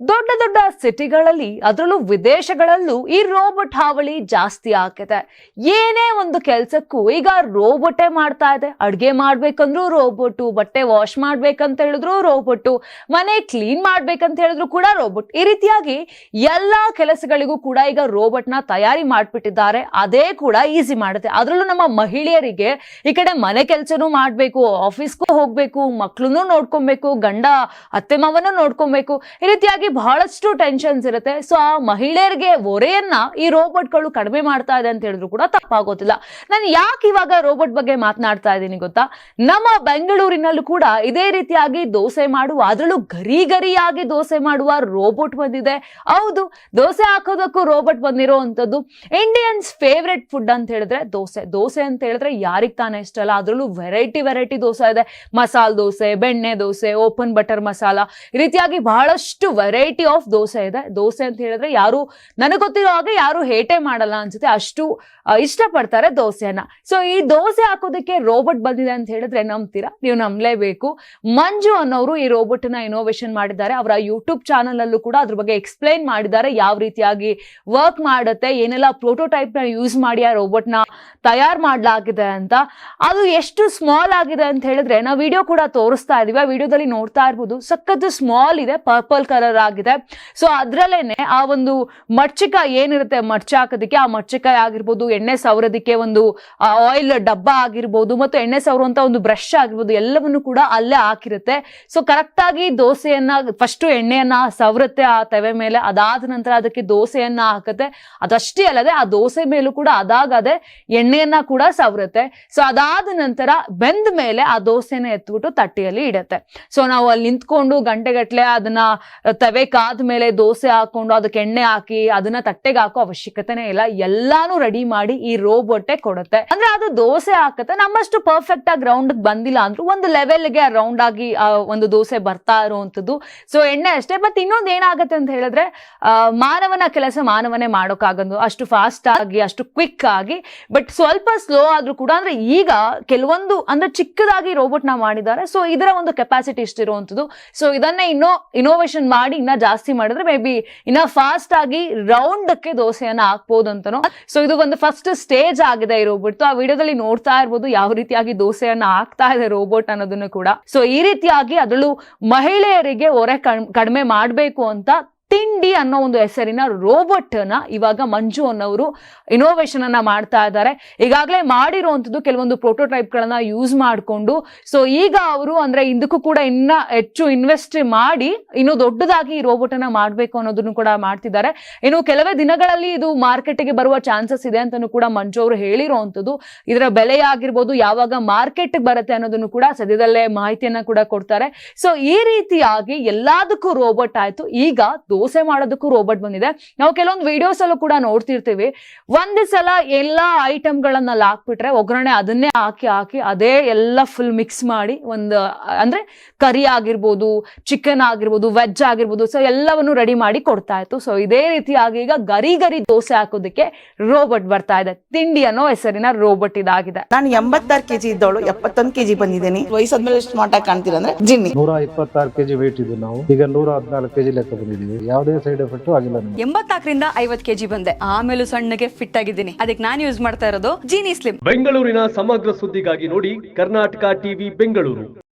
ದೊಡ್ಡ ದೊಡ್ಡ ಸಿಟಿಗಳಲ್ಲಿ, ಅದರಲ್ಲೂ ವಿದೇಶಗಳಲ್ಲೂ ಈ ರೋಬೋಟ್ ಹಾವಳಿ ಜಾಸ್ತಿ ಆಗಿದೆ ಏನೇ ಒಂದು ಕೆಲಸಕ್ಕೂ ಈಗ ರೋಬೋಟೇ ಮಾಡ್ತಾ ಇದೆ. ಅಡುಗೆ ಮಾಡ್ಬೇಕಂದ್ರೂ ರೋಬೋಟು, ಬಟ್ಟೆ ವಾಶ್ ಮಾಡ್ಬೇಕಂತ ಹೇಳಿದ್ರು ರೋಬೋಟು, ಮನೆ ಕ್ಲೀನ್ ಮಾಡ್ಬೇಕಂತ ಹೇಳಿದ್ರು ಕೂಡ ರೋಬೋಟ್. ಈ ರೀತಿಯಾಗಿ ಎಲ್ಲಾ ಕೆಲಸಗಳಿಗೂ ಕೂಡ ಈಗ ರೋಬೋಟ್ನ ತಯಾರಿ ಮಾಡ್ಬಿಟ್ಟಿದ್ದಾರೆ. ಅದೇ ಕೂಡ ಈಸಿ ಮಾಡುತ್ತೆ. ಅದರಲ್ಲೂ ನಮ್ಮ ಮಹಿಳೆಯರಿಗೆ ಈ ಕಡೆ ಮನೆ ಕೆಲಸನೂ ಮಾಡ್ಬೇಕು, ಆಫೀಸ್ಗೂ ಹೋಗ್ಬೇಕು ಮಕ್ಕಳನ್ನೂ ನೋಡ್ಕೊಬೇಕು, ಗಂಡ ಅತ್ತೆ ಮಾವನೂ ನೋಡ್ಕೊಬೇಕು. ಈ ರೀತಿಯಾಗಿ ಬಹಳಷ್ಟು ಟೆನ್ಷನ್ಸ್ ಇರುತ್ತೆ. ಸೊ ಆ ಮಹಿಳೆಯರಿಗೆ ಒರೆಯನ್ನ ಈ ರೋಬೋಟ್ಗಳು ಕಡಿಮೆ ಮಾಡ್ತಾ ಇದೆ ಅಂತ ಹೇಳಿದ್ರು ಕೂಡ ತಪ್ಪಾಗೋದಿಲ್ಲ. ನಾನು ಯಾಕೆ ಇವಾಗ ರೋಬೋಟ್ ಬಗ್ಗೆ ಮಾತನಾಡ್ತಾ ಇದ್ದೀನಿ ಗೊತ್ತಾ? ನಮ್ಮ ಬೆಂಗಳೂರಿನಲ್ಲೂ ಕೂಡ ಇದೇ ರೀತಿಯಾಗಿ ದೋಸೆ ಮಾಡುವ, ಅದರಲ್ಲೂ ಗರಿ ಗರಿಯಾಗಿ ದೋಸೆ ಮಾಡುವ ರೋಬೋಟ್ ಬಂದಿದೆ. ಹೌದು, ದೋಸೆ ಹಾಕೋದಕ್ಕೂ ರೋಬೋಟ್ ಬಂದಿರೋವಂಥದ್ದು. ಇಂಡಿಯನ್ಸ್ ಫೇವ್ರೆಟ್ ಫುಡ್ ಅಂತ ಹೇಳಿದ್ರೆ ದೋಸೆ. ದೋಸೆ ಅಂತ ಹೇಳಿದ್ರೆ ಯಾರಿಗೆ ತಾನೇ ಇಷ್ಟ ಅಲ್ಲ. ಅದರಲ್ಲೂ ವೆರೈಟಿ ವೆರೈಟಿ ದೋಸೆ ಇದೆ. ಮಸಾಲ ದೋಸೆ, ಬೆಣ್ಣೆ ದೋಸೆ ಓಪನ್ ಬಟರ್ ಮಸಾಲ. ಈ ರೀತಿಯಾಗಿ ಬಹಳಷ್ಟು ವೆರೈಟಿ ಆಫ್ ದೋಸೆ ಇದೆ. ದೋಸೆ ಅಂತ ಹೇಳಿದ್ರೆ ಯಾರು ನನಗೆ ಗೊತ್ತಿರೋ ಹಾಗೆ ಯಾರು ಹೇಟೆ ಮಾಡಲ್ಲ ಅನ್ಸುತ್ತೆ. ಅಷ್ಟು ಇಷ್ಟ ಇಷ್ಟಪಡ್ತಾರೆ ದೋಸೆನ ಸೊ ಈ ದೋಸೆ ಹಾಕೋದಕ್ಕೆ ರೋಬೋಟ್ ಬಂದಿದೆ ಅಂತ ಹೇಳಿದ್ರೆ ನಂಬ್ತೀರಾ? ನೀವು ನಂಬಲೇಬೇಕು. ಮಂಜು ಅನ್ನೋರು ಈ ರೋಬೋಟ್ನ ಇನೋವೇಷನ್ ಮಾಡಿದ್ದಾರೆ. ಅವರ ಯೂಟ್ಯೂಬ್ ಚಾನಲ್ ಅಲ್ಲೂ ಕೂಡ ಅದ್ರ ಬಗ್ಗೆ ಎಕ್ಸ್ಪ್ಲೈನ್ ಮಾಡಿದ್ದಾರೆ. ಯಾವ ರೀತಿಯಾಗಿ ವರ್ಕ್ ಮಾಡುತ್ತೆ, ಏನೆಲ್ಲ ಪ್ರೋಟೋಟೈಪ್ನ ಯೂಸ್ ಮಾಡಿ ಆ ರೋಬೋಟ್ನ ತಯಾರು ಮಾಡಲಾಗಿದೆ ಅಂತ. ಅದು ಎಷ್ಟು ಸ್ಮಾಲ್ ಆಗಿದೆ ಅಂತ ಹೇಳಿದ್ರೆ, ನಾವು ವಿಡಿಯೋ ಕೂಡ ತೋರಿಸ್ತಾ ಇದೀವಿ. ಆ ವಿಡಿಯೋದಲ್ಲಿ ನೋಡ್ತಾ ಇರ್ಬೋದು. ಸಖತ್ತು ಸ್ಮಾಲ್ ಇದೆ ಪರ್ಪಲ್ ಕಲರ್ ಆಗಿದೆ. ಸೊ ಅದ್ರಲ್ಲೇನೆ ಆ ಒಂದು ಮಡ್ಚಿಕಾಯಿ ಏನಿರುತ್ತೆ ಮಡ್ಚ ಹಾಕೋದಕ್ಕೆ ಆ ಮಡ್ಚಿಕಾಯಿ ಆಗಿರ್ಬೋದು, ಎಣ್ಣೆ ಸವರೋದಕ್ಕೆ ಒಂದು ಆಯಿಲ್ ಡಬ್ಬ ಆಗಿರ್ಬೋದು ಮತ್ತು ಎಣ್ಣೆ ಸವರುವಂತ ಒಂದು ಬ್ರಷ್ ಆಗಿರ್ಬೋದು, ಎಲ್ಲವನ್ನು ಕೂಡ ಅಲ್ಲೇ ಹಾಕಿರುತ್ತೆ. ಸೊ ಕರೆಕ್ಟ್ ಆಗಿ ದೋಸೆಯನ್ನ ಫಸ್ಟ್ ಎಣ್ಣೆಯನ್ನ ಸವರುತ್ತೆ ಆ ತವೆ ಮೇಲೆ, ಅದಾದ ನಂತರ ಅದಕ್ಕೆ ದೋಸೆಯನ್ನ ಹಾಕುತ್ತೆ. ಅದಷ್ಟೇ ಅಲ್ಲದೆ ಆ ದೋಸೆ ಮೇಲೂ ಕೂಡ ಅದಾಗದೆ ಎಣ್ಣೆಯನ್ನ ಕೂಡ ಸವರುತ್ತೆ. ಸೊ ಅದಾದ ನಂತರ ಬೆಂದ ಮೇಲೆ ಆ ದೋಸೆನ ಎತ್ಬಿಟ್ಟು ತಟ್ಟೆಯಲ್ಲಿ ಇಡತ್ತೆ. ಸೊ ನಾವು ಅಲ್ಲಿ ನಿಂತ್ಕೊಂಡು ಗಂಟೆಗಟ್ಲೆ ಅದನ್ನ ತವೆ ಕಾದ ಮೇಲೆ ದೋಸೆ ಹಾಕೊಂಡು ಅದಕ್ಕೆ ಎಣ್ಣೆ ಹಾಕಿ ಅದನ್ನ ತಟ್ಟೆಗೆ ಹಾಕೋ ಅವಶ್ಯಕತೆನೇ ಇಲ್ಲ. ಎಲ್ಲಾನು ರೆಡಿ ಮಾಡಿ ಈ ರೋಬೋಟೆ ಕೊಡುತ್ತೆ. ಅಂದ್ರೆ ಅದು ದೋಸೆ ಹಾಕತ್ತೆ. ನಮ್ಮಷ್ಟು ಪರ್ಫೆಕ್ಟ್ ಆಗಿ ರೌಂಡ್ ಬಂದಿಲ್ಲ ಅಂದ್ರೂ ಒಂದು ಲೆವೆಲ್ಗೆ ರೌಂಡ್ ಆಗಿ ಒಂದು ದೋಸೆ ಬರ್ತಾ ಇರುವಂತದ್ದು ಸೊ ಎಣ್ಣೆ ಅಷ್ಟೇ. ಬಟ್ ಇನ್ನೊಂದು ಏನಾಗುತ್ತೆ ಅಂತ ಹೇಳಿದ್ರೆ ಮಾನವನ ಕೆಲಸ ಮಾನವನೇ ಮಾಡೋಕ್ಕಾಗದು. ಅಷ್ಟು ಫಾಸ್ಟ್ ಆಗಿ, ಅಷ್ಟು ಕ್ವಿಕ್ ಆಗಿ ಬಟ್ ಸ್ವಲ್ಪ ಸ್ಲೋ ಆದ್ರೂ ಕೂಡ ಅಂದ್ರೆ ಈಗ ಕೆಲವೊಂದು ಅಂದ್ರೆ ಚಿಕ್ಕದಾಗಿ ರೋಬೋಟ್ನ ಮಾಡಿದ್ದಾರೆ. ಸೊ ಇದರ ಒಂದು ಕೆಪಾಸಿಟಿ ಇಷ್ಟಿರುವಂತದ್ದು ಸೊ ಇದನ್ನ ಇನ್ನೋ ಇನೋವೇಷನ್ ಮಾಡಿ ಇನ್ನ ಜಾಸ್ತಿ ಮಾಡಿದ್ರೆ ಮೇ ಬಿ ಇನ್ನ ಫಾಸ್ಟ್ ಆಗಿ ರೌಂಡ್ ಕ್ಕೆ ದೋಸೆಯನ್ನ ಹಾಕ್ಬೋದು ಅಂತನೋ ಸೊ ಇದು ಒಂದು ಫಸ್ಟ್ ಸ್ಟೇಜ್ ಆಗಿದೆ ಈ ರೋಬೋಟ್ ಆ ವಿಡಿಯೋದಲ್ಲಿ ನೋಡ್ತಾ ಇರ್ಬೋದು ಯಾವ ರೀತಿಯಾಗಿ ದೋಸೆಯನ್ನ ಹಾಕ್ತಾ ಇದೆ ರೋಬೋಟ್ ಅನ್ನೋದನ್ನು ಕೂಡ. ಸೊ ಈ ರೀತಿಯಾಗಿ ಅದರಲ್ಲೂ ಮಹಿಳೆಯರಿಗೆ ಹೊರೆ ಕಡ್- ಕಡಿಮೆ ಮಾಡಬೇಕು ಅಂತ ತಿಂಡಿ ಅನ್ನೋ ಒಂದು ಹೆಸರಿನ ರೋಬೋಟ್ನ ಇವಾಗ ಮಂಜು ಅನ್ನೋರು ಇನೋವೇಷನ್ ಅನ್ನ ಮಾಡ್ತಾ ಇದ್ದಾರೆ. ಈಗಾಗಲೇ ಮಾಡಿರುವಂತದ್ದು ಕೆಲವೊಂದು ಪ್ರೋಟೋಟೈಪ್ ಗಳನ್ನ ಯೂಸ್ ಮಾಡಿಕೊಂಡು ಸೊ ಈಗ ಅವರು ಅಂದ್ರೆ ಇದಕ್ಕೂ ಕೂಡ ಇನ್ನ ಹೆಚ್ಚು ಇನ್ವೆಸ್ಟ್ ಮಾಡಿ, ಇನ್ನು ದೊಡ್ಡದಾಗಿ ಈ ರೋಬೋಟ್ ಅನ್ನ ಮಾಡಬೇಕು ಅನ್ನೋದನ್ನು ಕೂಡ ಮಾಡ್ತಿದ್ದಾರೆ. ಇನ್ನು ಕೆಲವೇ ದಿನಗಳಲ್ಲಿ ಇದು ಮಾರ್ಕೆಟ್ಗೆ ಬರುವ ಚಾನ್ಸಸ್ ಇದೆ ಅಂತಾನು ಕೂಡ ಮಂಜು ಅವರು ಹೇಳಿರುವಂತದ್ದು ಇದರ ಬೆಲೆ ಆಗಿರ್ಬೋದು ಯಾವಾಗ ಮಾರ್ಕೆಟ್ ಬರುತ್ತೆ ಅನ್ನೋದನ್ನು ಕೂಡ ಸದ್ಯದಲ್ಲೇ ಮಾಹಿತಿಯನ್ನ ಕೂಡ ಕೊಡ್ತಾರೆ. ಸೊ ಈ ರೀತಿಯಾಗಿ ಎಲ್ಲದಕ್ಕೂ ರೋಬೋಟ್ ಆಯ್ತು. ಈಗ ದೋಸೆ ಮಾಡೋದಕ್ಕೂ ರೋಬೋಟ್ ಬಂದಿದೆ. ನಾವು ಕೆಲವೊಂದು ವಿಡಿಯೋಸ್ ಅಲ್ಲೂ ಕೂಡ ನೋಡ್ತಿರ್ತೀವಿ. ಒಂದೇ ಸಲ ಎಲ್ಲಾ ಐಟಮ್ ಗಳನ್ನ ಹಾಕ್ಬಿಟ್ರೆ ಒಗ್ಗರಣೆ ಅದನ್ನೇ ಹಾಕಿ ಹಾಕಿ ಅದೇ ಎಲ್ಲ ಫುಲ್ ಮಿಕ್ಸ್ ಮಾಡಿ ಒಂದು ಅಂದ್ರೆ ಕರಿ ಆಗಿರ್ಬೋದು ಚಿಕನ್ ಆಗಿರ್ಬೋದು ವೆಜ್ ಆಗಿರ್ಬೋದು ಸೊ ಎಲ್ಲವನ್ನು ರೆಡಿ ಮಾಡಿ ಕೊಡ್ತಾ ಇತ್ತು. ಸೊ ಇದೇ ರೀತಿಯಾಗಿ ಈಗ ಗರಿ ಗರಿ ದೋಸೆ ಹಾಕೋದಕ್ಕೆ ರೋಬೋಟ್ ಬರ್ತಾ ಇದೆ. ತಿಂಡಿ ಅನ್ನೋ ಹೆಸರಿನ ರೋಬೋಟ್ ಇದಾಗಿದೆ. ನಾನು ಎಂಬತ್ತಾರು ಕೆಜಿ ಇದ್ದವಳು ಎಪ್ಪತ್ತೊಂದು ಕೆಜಿ ಬಂದಿದ್ದೀನಿ. ವಯಸ್ಸಾದ್ಮೇಲೆ ಸ್ಮಾರ್ಟ್ ಆಗಿ ಕಾಣ್ತೀರಾ ಅಂದ್ರೆ ಜಿನ್ನಿ. ನೂರ ಇಪ್ಪತ್ತಾರು ಕೆಜಿ weight ಇದೆ ನಾವು. ಈಗ ನೂರ ಹದಿನಾಲ್ಕು ಕೆಜಿ ಲೆಕ್ಕ ಬಂದಿದ್ದೀವಿ. ಯಾವುದೇ ಸೈಡ್ ಎಫೆಕ್ಟ್ ಆಗಿಲ್ಲ ನಮಗೆ. ಎಂಬತ್ನಾಲ್ಕರಿಂದ ಐವತ್ ಕೆಜಿ ಬಂದೆ. ಆಮೇಲೂ ಸಣ್ಣಗೆ ಫಿಟ್ ಆಗಿದ್ದೀನಿ. ಅದಕ್ಕೆ ನಾನು ಯೂಸ್ ಮಾಡ್ತಾ ಇರೋದು ಜೀನಿ ಸ್ಲಿಮ್ ಬೆಂಗಳೂರಿನ ಸಮಗ್ರ ಸುದ್ದಿಗಾಗಿ ನೋಡಿ ಕರ್ನಾಟಕ ಟಿವಿ ಬೆಂಗಳೂರು.